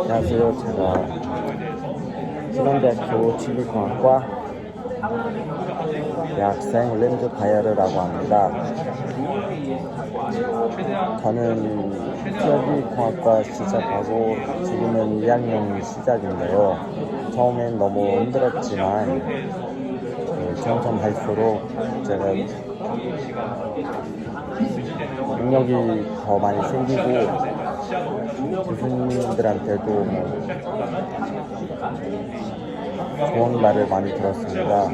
안녕하세요. 제가 신원대학교 지리공학과 대학생 랜드 바이어르라고 합니다. 저는 TRD 공학과 시작하고 지금은 2학년 시작인데요. 처음엔 너무 힘들었지만 그 점점 갈수록 제가 능력이 더 많이 생기고 교수님들한테도 뭐 좋은 말을 많이 들었습니다.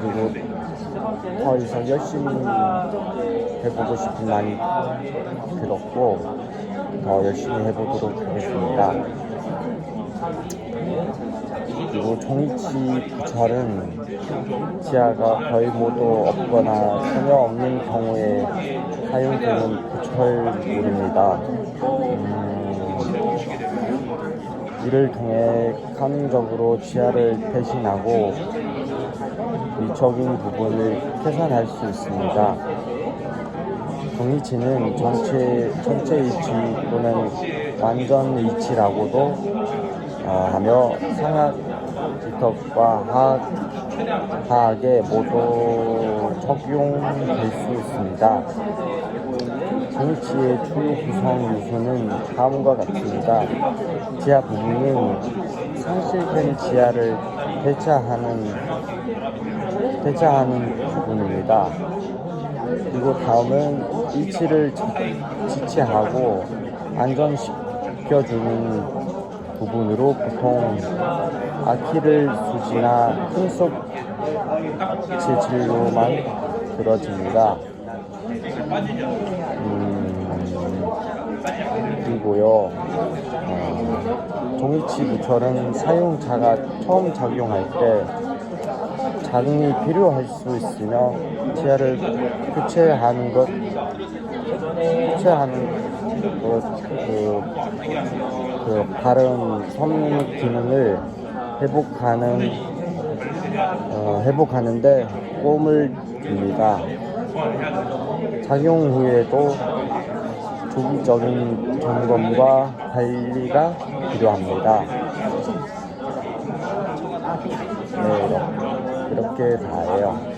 그리고 더 이상 열심히 해보고 싶은 마음이 들었고 더 열심히 해보도록 하겠습니다. 그리고 종이치 부철은 지하가 거의 모두 없거나 전혀 없는 경우에 사용되는 부철물입니다. 음, 이를 통해 가능적으로 지하를 대신하고 미적인 부분을 계산할 수 있습니다. 종이치는 전체 전체 이치 또는 완전 이치라고도 어, 하며 상학 기법과 화학, 화학에 모두 적용될 수 있습니다. 종이치의 주요 구성 요소는 다음과 같습니다. 지하 부분은 상실된 지하를 대체하는 대체하는 부분입니다. 그리고 다음은 이치를 지체하고 안전시켜주는 부분으로 보통 아키를 수지나 금속 재질로만 들어집니다. 음, 그리고요, 어, 종이치 부철은 사용자가 처음 작용할 때 자궁이 필요할 수 있으며 지하를 교체하는 것, 교체하는 것, 그, 그 발음 선 기능을 회복하는 어, 회복하는데 도움을 줍니다. 작용 후에도 주기적인 점검과 관리가 필요합니다. 네, 이렇게, 이렇게 다예요.